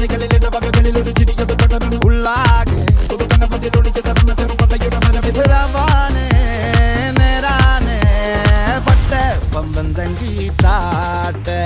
കണ്ണുകളിലിട വകകളിൽ ഒരു ചിരിയത് തുടരും ഉള്ളാകെ പുതുതനവതിൽ ഒളിച്ചു നടന്ന ചെറുപടയുടെ മരവിതരമാണ് നേരാണ് പട്ട പമ്പന്തങ്കി താട്ടെ